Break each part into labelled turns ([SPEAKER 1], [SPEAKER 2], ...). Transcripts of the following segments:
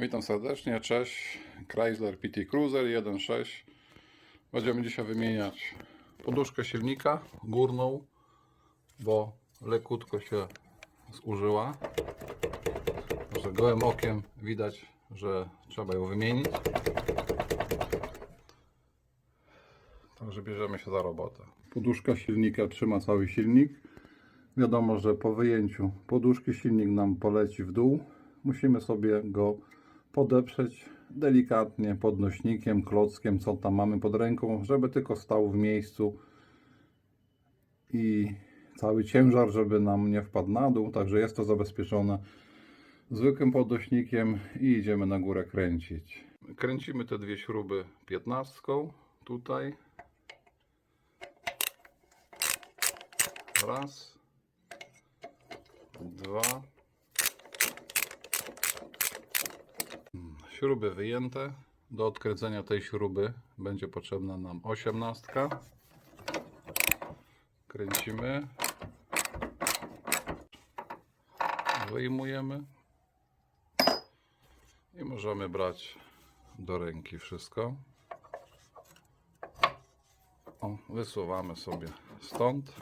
[SPEAKER 1] Witam serdecznie, cześć. Chrysler PT Cruiser 1.6. Będziemy dzisiaj wymieniać poduszkę silnika górną, bo lekutko się zużyła. Że gołym okiem widać, że trzeba ją wymienić. Także bierzemy się za robotę. Poduszka silnika trzyma cały silnik. Wiadomo, że po wyjęciu poduszki silnik nam poleci w dół. Musimy sobie go podeprzeć delikatnie podnośnikiem, klockiem, co tam mamy pod ręką, żeby tylko stał w miejscu i cały ciężar, żeby nam nie wpadł na dół. Także jest to zabezpieczone zwykłym podnośnikiem i idziemy na górę kręcić. Kręcimy te dwie śruby 15 tutaj. Raz, dwa. Śruby wyjęte. Do odkręcenia tej śruby będzie potrzebna nam osiemnastka. Kręcimy. Wyjmujemy. I możemy brać do ręki wszystko. O, wysuwamy sobie stąd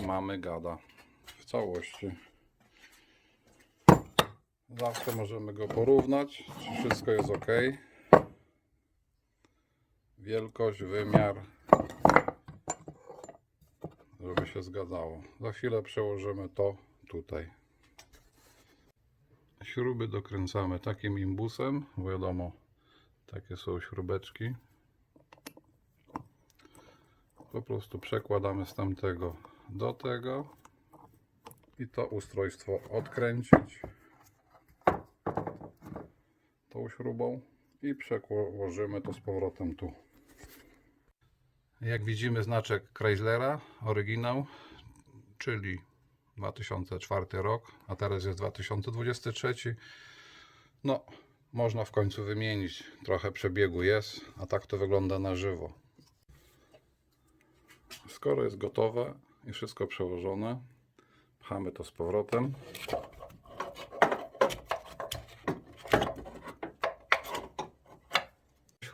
[SPEAKER 1] i mamy gada w całości. Zawsze możemy go porównać, czy wszystko jest ok. Wielkość, wymiar, żeby się zgadzało. Za chwilę przełożymy to tutaj. Śruby dokręcamy takim imbusem, wiadomo, takie są śrubeczki. Po prostu przekładamy z tamtego do tego i to ustrojstwo odkręcić śrubą i przełożymy to z powrotem tu. Jak widzimy znaczek Chryslera, oryginał, czyli 2004 rok, a teraz jest 2023. No, można w końcu wymienić. Trochę przebiegu jest, a tak to wygląda na żywo. Skoro jest gotowe i wszystko przełożone, pchamy to z powrotem.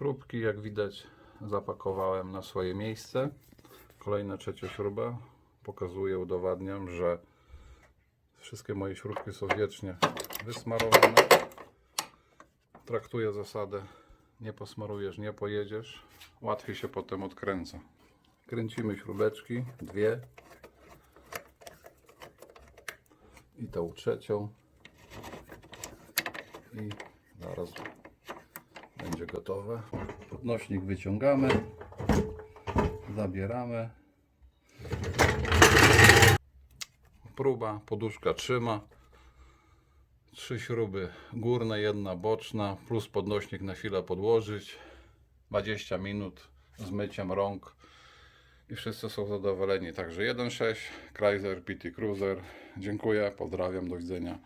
[SPEAKER 1] Śrubki, jak widać, zapakowałem na swoje miejsce. Kolejna trzecia śruba. Pokazuję, udowadniam, że wszystkie moje śrubki są wiecznie wysmarowane. Traktuję zasadę nie posmarujesz, nie pojedziesz. Łatwiej się potem odkręca. Kręcimy śrubeczki, dwie. I tą trzecią. I zaraz będzie gotowe. Podnośnik wyciągamy, zabieramy. Próba, poduszka trzyma. Trzy śruby górne, jedna boczna, plus podnośnik na chwilę podłożyć. 20 minut z myciem rąk i wszyscy są zadowoleni. Także 1.6 Chrysler PT Cruiser. Dziękuję, pozdrawiam, do widzenia.